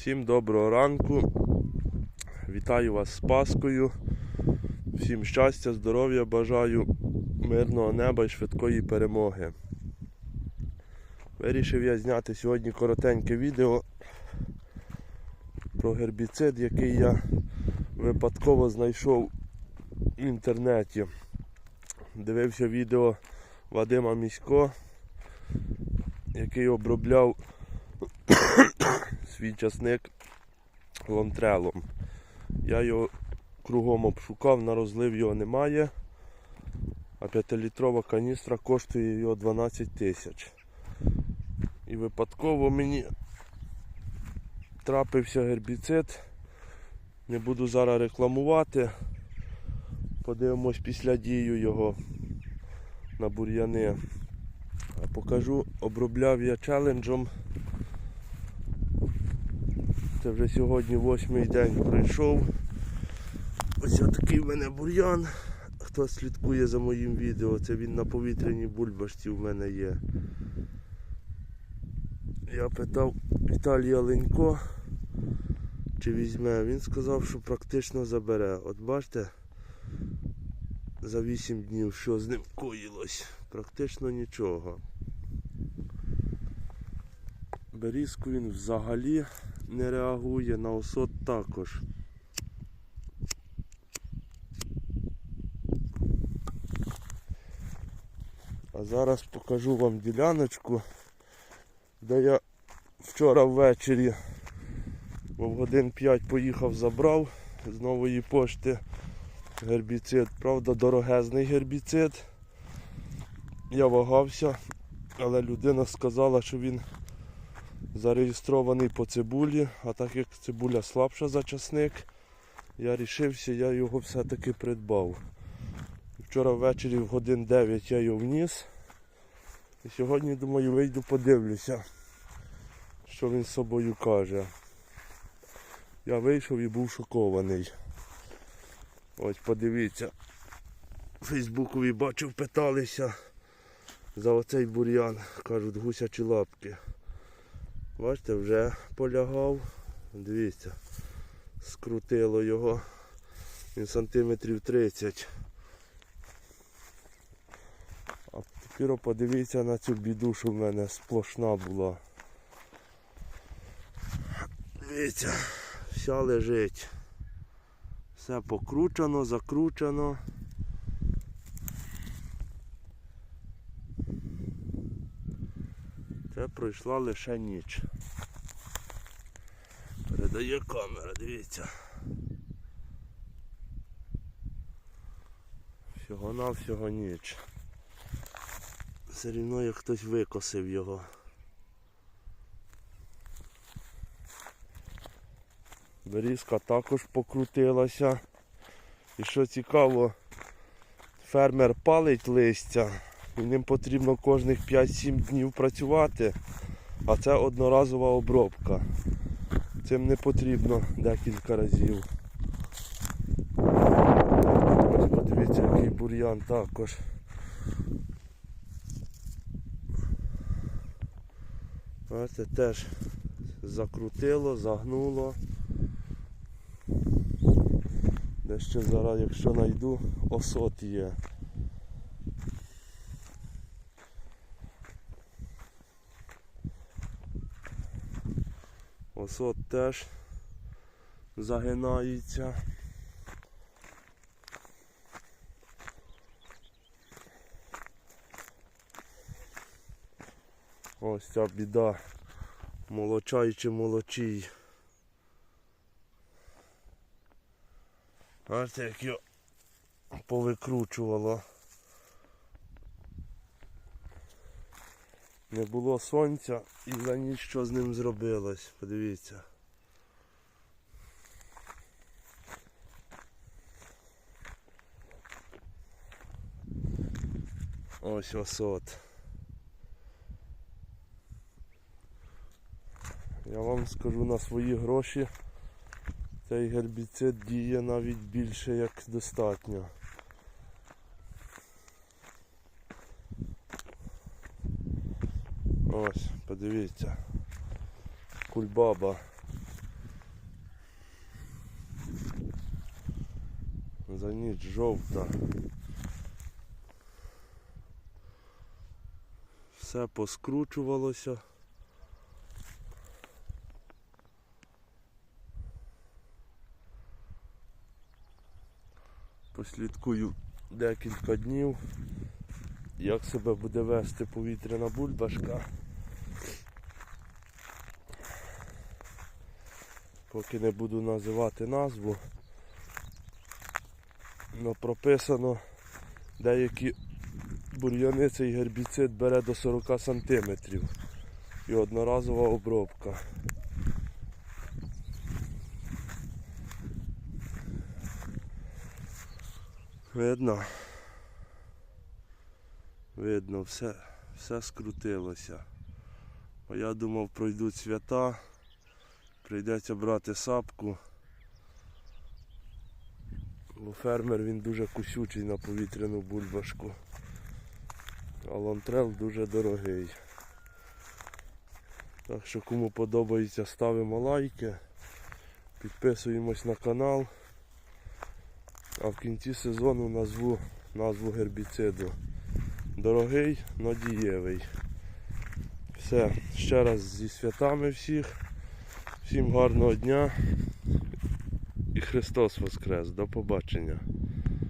Всім доброго ранку. Вітаю вас з Паскою. Всім щастя, здоров'я бажаю, мирного неба і швидкої перемоги. Вирішив я зняти сьогодні коротеньке відео про гербіцид, який я випадково знайшов в інтернеті. Дивився відео Вадима Місько, який обробляв свій часник лонтрелом. Я його кругом обшукав, на розлив його немає. А 5-літрова каністра коштує його 12 тисяч. І випадково мені трапився гербіцид. Не буду зараз рекламувати. Подивимось після дію його на бур'яни. Покажу, обробляв я челенджом. Це вже сьогодні восьмий день пройшов. Ось такий в мене бур'ян. Хто слідкує за моїм відео, це він на повітряній бульбашці в мене є. Я питав Віталія Ленько, чи візьме. Він сказав, що практично забере. От бачите, за 8 днів що з ним коїлось. Практично нічого. Берізку він взагалі не реагує, на осот також. А зараз покажу вам діляночку, де я вчора ввечері в годин 5 поїхав, забрав з нової пошти гербіцид. Правда, дорогезний гербіцид. Я вагався, але людина сказала, що він зареєстрований по цибулі, а так як цибуля слабша за часник, я рішився, я його все-таки придбав. Вчора ввечері в годин 9 я його вніс. І сьогодні, думаю, вийду подивлюся, що він з собою каже. Я вийшов і був шокований. Ось подивіться. В Фейсбукові бачив, питалися за оцей бур'ян, кажуть, гусячі лапки. Бачите, вже полягав. Дивіться, скрутило його. Він сантиметрів 30. А тепер подивіться на цю біду, що в мене сплошна була. Дивіться, вся лежить. Все покручено, закручено. Це пройшла лише ніч. Передає камера, дивіться. Всього на всього ніч. Все рівно як хтось викосив його. Берізка також покрутилася. І що цікаво, фермер палить листя, і ним потрібно кожних 5-7 днів працювати, а це одноразова обробка. Цим не потрібно декілька разів. Ось подивіться, який бур'ян також. Бачите, теж закрутило, загнуло. Де ще зараз, якщо знайду, осот є. Осот теж загинається. Ось ця біда. Молочай чи молочій. Бачите, як його повикручувало. Не було сонця і за ніч що з ним зробилось. Подивіться. Ось осот. Я вам скажу на свої гроші. Цей гербіцид діє навіть більше як достатньо. Ось, подивіться. Кульбаба. За ніч жовта. Все поскручувалося. Послідкую декілька днів, як себе буде вести повітряна бульбашка. Поки не буду називати назву. Но прописано деякі бур'яни цей гербіцид бере до 40 см. І одноразова обробка. Видно. Видно, все, все скрутилося. А я думав, пройдуть свята, прийдеться брати сапку. Бо фермер він дуже кусючий на повітряну бульбашку. А лантрел дуже дорогий. Так що кому подобається, ставимо лайки, підписуємось на канал. А в кінці сезону назву назву гербіциду. Дорогий, но дієвий. Все, ще раз зі святами всіх. Всім гарного дня. І Христос Воскрес. До побачення.